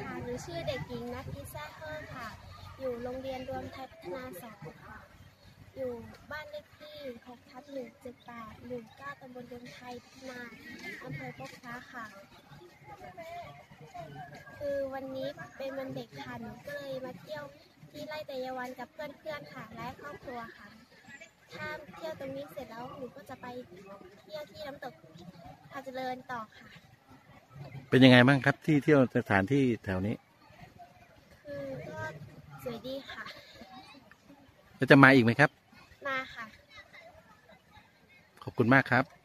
ค่ะหนูชื่อเด็กหญิงนัทพิซซ่าเฮิร์ค่ะ อยู่โรงเรียนรวมไทยพัฒนาสองค่ะ อยู่บ้านเลขที่6ทับ178หมู่9ตำบลรวมไทยพัฒนาอำเภอพบพระค่ะ คือวันนี้เป็นวันเด็กค่ะหนูก็เลยมาเที่ยวที่ไร่เตยวันกับเพื่อนๆค่ะและครอบครัวค่ะถ้าเที่ยวตรงนี้เสร็จแล้วหนูก็จะไปเที่ยวที่น้ำตกพาเจริญต่อค่ะ เป็นยังไงบ้างครับที่เที่ยวสถานที่แถวนี้ คือก็สวยดีค่ะ แล้วจะมาอีกไหมครับ มาค่ะ ขอบคุณมากครับค่ะครับ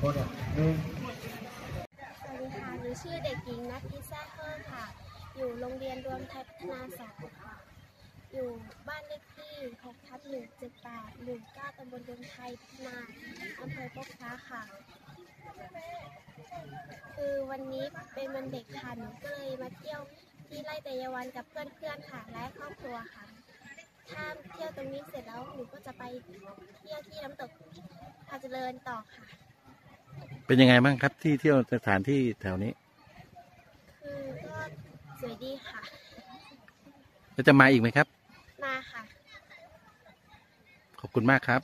คนอะหนึ่งสวัสดีค่ะหนูชื่อเด็กหญิงนัทพิซซ่าเฮิร์ค่ะ อยู่โรงเรียนรวมไทยพัฒนาสองค่ะ อยู่บ้านเลขที่6ทับ178หมู่9ตำบลรวมไทยพัฒนาอำเภอพบพระค่ะ คือวันนี้เป็นวันเด็กค่ะหนูก็เลยมาเที่ยวที่ไร่เตยวันกับเพื่อนๆค่ะและครอบครัวค่ะ ถ้าเที่ยวตรงนี้เสร็จแล้วหนูก็จะไปเที่ยวที่น้ำตกพาเจริญต่อค่ะ เป็นยังไงบ้างครับที่เที่ยวสถานที่แถวนี้ คือก็สวยดีค่ะ แล้วจะมาอีกไหมครับ มาค่ะ ขอบคุณมากครับ